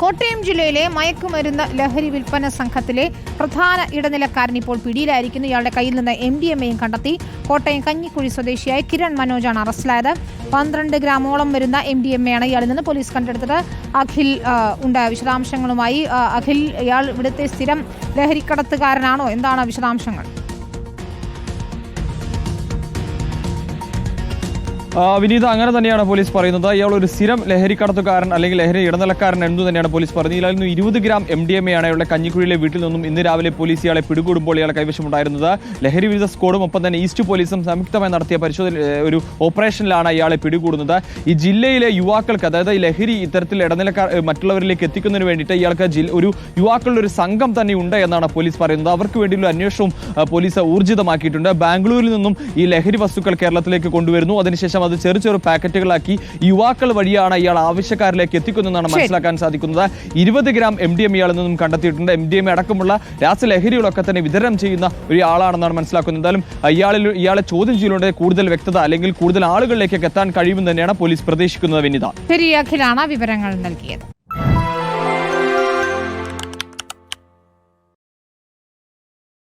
കോട്ടയം ജില്ലയിലെ മയക്കുമരുന്ന് ലഹരി വിൽപ്പന സംഘത്തിലെ പ്രധാന ഇടനിലക്കാരൻ ഇപ്പോൾ പിടിയിലായിരിക്കുന്നു. ഇയാളുടെ കയ്യിൽ നിന്ന് എം ഡി എം എയും കണ്ടെത്തി. കോട്ടയം കഞ്ഞിക്കുഴി സ്വദേശിയായ കിരൺ മനോജാണ് അറസ്റ്റിലായത്. പന്ത്രണ്ട് ഗ്രാമോളം വരുന്ന എം ഡി എം എയാണ് ഇയാളിൽ നിന്ന് പോലീസ് കണ്ടെടുത്തത്. അഖിൽ ഉണ്ട്. വിശദാംശങ്ങളുമായി അഖിൽ ഇയാൾ ഇവിടുത്തെ സ്ഥിരം ലഹരിക്കടത്തുകാരനാണോ? എന്താണ് വിശദാംശങ്ങൾ? വിനീത അങ്ങനെ തന്നെയാണ് പോലീസ് പറയുന്നത്. ഇയാൾ ഒരു സ്ഥിരം ലഹരി കടത്തുകാരൻ അല്ലെങ്കിൽ ലഹരി ഇടനിലക്കാരൻ എന്ന് തന്നെയാണ് പോലീസ് പറഞ്ഞത് ഇയാളിൽ നിന്ന് ഇരുപത് ഗ്രാം എം ഡി എം ആണ് ഇയാളുടെ കഞ്ഞിക്കുഴിയിലെ വീട്ടിൽ നിന്നും ഇന്ന് രാവിലെ പോലീസ് ഇയാളെ പിടികൂടുമ്പോൾ ഇയാളെ കൈവശമുണ്ടായിരുന്നത് ലഹരി വിരുദ്ധ സ്ക്വാഡും ഒപ്പം തന്നെ ഈസ്റ്റ് പോലീസും സംയുക്തമായി നടത്തിയ പരിശോധന ഒരു ഓപ്പറേഷനിലാണ് ഇയാളെ പിടികൂടുന്നത്. ഈ ജില്ലയിലെ യുവാക്കൾക്ക് അതായത് ഈ ലഹരി ഇത്തരത്തിൽ ഇടനിലക്കാർ മറ്റുള്ളവരിലേക്ക് എത്തിക്കുന്നതിന് വേണ്ടിയിട്ട് ഇയാൾക്ക് ഒരു യുവാക്കളുടെ ഒരു സംഘം തന്നെ ഉണ്ട് എന്നാണ് പോലീസ് പറയുന്നത്. അവർക്ക് വേണ്ടിയുള്ള അന്വേഷണവും പോലീസ് ഊർജിതമാക്കിയിട്ടുണ്ട്. ബാംഗ്ലൂരിൽ നിന്നും ഈ ലഹരി വസ്തുക്കൾ കേരളത്തിലേക്ക് കൊണ്ടുവരുന്നു. അതിനുശേഷം അത് ചെറു ചെറു പാക്കറ്റുകളാക്കി യുവാക്കൾ വഴിയാണ് ഇയാൾ ആവശ്യക്കാരിലേക്ക് എത്തിക്കുന്നതെന്നാണ് മനസ്സിലാക്കാൻ സാധിക്കുന്നത്. ഇരുപത് ഗ്രാം എം ഡി എം ഇയാളിൽ നിന്നും കണ്ടെത്തിയിട്ടുണ്ട്. എം ഡി എം അടക്കമുള്ള രാസലഹരികളൊക്കെ തന്നെ വിതരണം ചെയ്യുന്ന ഒരു ആളാണെന്നാണ് മനസ്സിലാക്കുന്നത്. എന്തായാലും ഇയാളിൽ ഇയാളെ ചോദ്യം ചെയ്യലുണ്ട് കൂടുതൽ വ്യക്തത അല്ലെങ്കിൽ കൂടുതൽ ആളുകളിലേക്കൊക്കെ എത്താൻ കഴിയുമെന്ന് തന്നെയാണ് പോലീസ് പ്രതീക്ഷിക്കുന്നത് വിനിത. ശരി അഖിലാണ് വിവരങ്ങൾ നൽകിയത്.